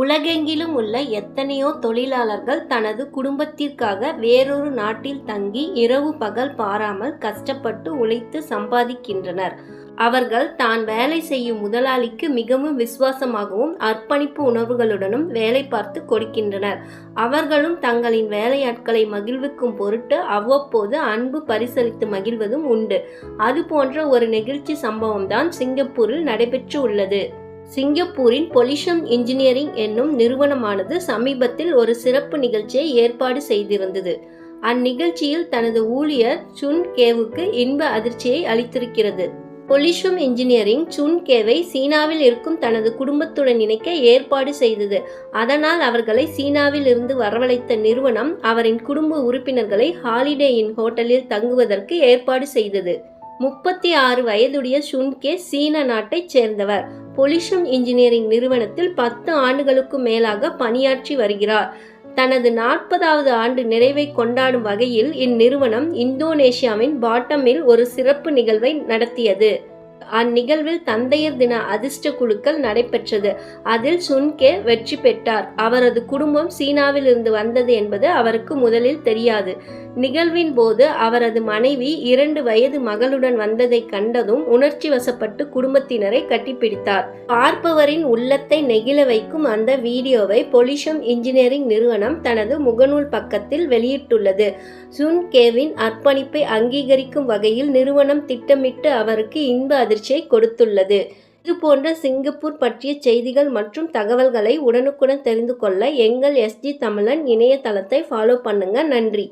உலகெங்கிலும் உள்ள எத்தனையோ தொழிலாளர்கள் தனது குடும்பத்திற்காக வேறொரு நாட்டில் தங்கி இரவு பகல் பாராமல் கஷ்டப்பட்டு உழைத்து சம்பாதிக்கின்றனர். அவர்கள் தான் வேலை செய்யும் முதலாளிக்கு மிகவும் விசுவாசமாகவும் அர்ப்பணிப்பு உணர்வுகளுடனும் வேலை பார்த்து கொடுக்கின்றனர். அவர்களும் தங்களின் வேலையாட்களை மகிழ்விக்கும் பொருட்டு அவ்வப்போது அன்பு பரிசளித்து மகிழ்வதும் உண்டு. அது போன்ற ஒரு நெகிழ்ச்சி சம்பவம்தான் சிங்கப்பூரில் நடைபெற்று உள்ளது. சிங்கப்பூரின் பொலிஷம் இன்ஜினியரிங் என்னும் நிறுவனமானது சமீபத்தில் ஒரு சிறப்பு நிகழ்ச்சியை ஏற்பாடு செய்திருந்தது. அந்நிகழ்ச்சியில் தனது ஊழியர் சுன் கேவுக்கு இன்ப அதிர்ச்சியை அளித்திருக்கிறது. பொலிஷம் இன்ஜினியரிங் சுன் கேவை சீனாவில் இருக்கும் தனது குடும்பத்துடன் இணைக்க ஏற்பாடு செய்தது. அதனால் அவர்களை சீனாவில் இருந்து வரவழைத்த நிறுவனம் அவரின் குடும்ப உறுப்பினர்களை ஹாலிடே இன் ஹோட்டலில் தங்குவதற்கு ஏற்பாடு செய்தது. முப்பத்தி ஆறு வயதுடைய சுன்கே சீன நாட்டைச் சேர்ந்தவர். பொலிஷம் இன்ஜினியரிங் நிறுவனத்தில் பத்து ஆண்டுகளுக்கும் மேலாக பணியாற்றி வருகிறார். தனது நாற்பதாவது ஆண்டு நிறைவை கொண்டாடும் வகையில் இந்நிறுவனம் இந்தோனேஷியாவின் பாட்டமில் ஒரு சிறப்பு நிகழ்வை நடத்தியது. அந்நிகழ்வில் தந்தையர் தின அதிர்ஷ்ட குழுக்கள் நடைபெற்றது. அதில் சுன்கே வெற்றி பெற்றார். அவரது குடும்பம் சீனாவில் இருந்து வந்தது என்பது அவருக்கு முதலில் தெரியாது. நிகழ்வின் போது அவரது மனைவி இரண்டு வயது மகளுடன் வந்ததை கண்டதும் உணர்ச்சி வசப்பட்டு குடும்பத்தினரை கட்டிப்பிடித்தார். பார்ப்பவரின் உள்ளத்தை நெகிழ வைக்கும் அந்த வீடியோவை பொலிஷம் இன்ஜினியரிங் நிறுவனம் தனது முகநூல் பக்கத்தில் வெளியிட்டுள்ளது. சுன் கேவின் அர்ப்பணிப்பை அங்கீகரிக்கும் வகையில் நிறுவனம் திட்டமிட்டு அவருக்கு இன்ப அதிர்ச்சியை கொடுத்துள்ளது. இது போன்ற சிங்கப்பூர் பற்றிய செய்திகள் மற்றும் தகவல்களை உடனுக்குடன் தெரிந்து கொள்ள எங்கள் எஸ்ஜி தமிழன் இணையதளத்தை ஃபாலோ பண்ணுங்க. நன்றி.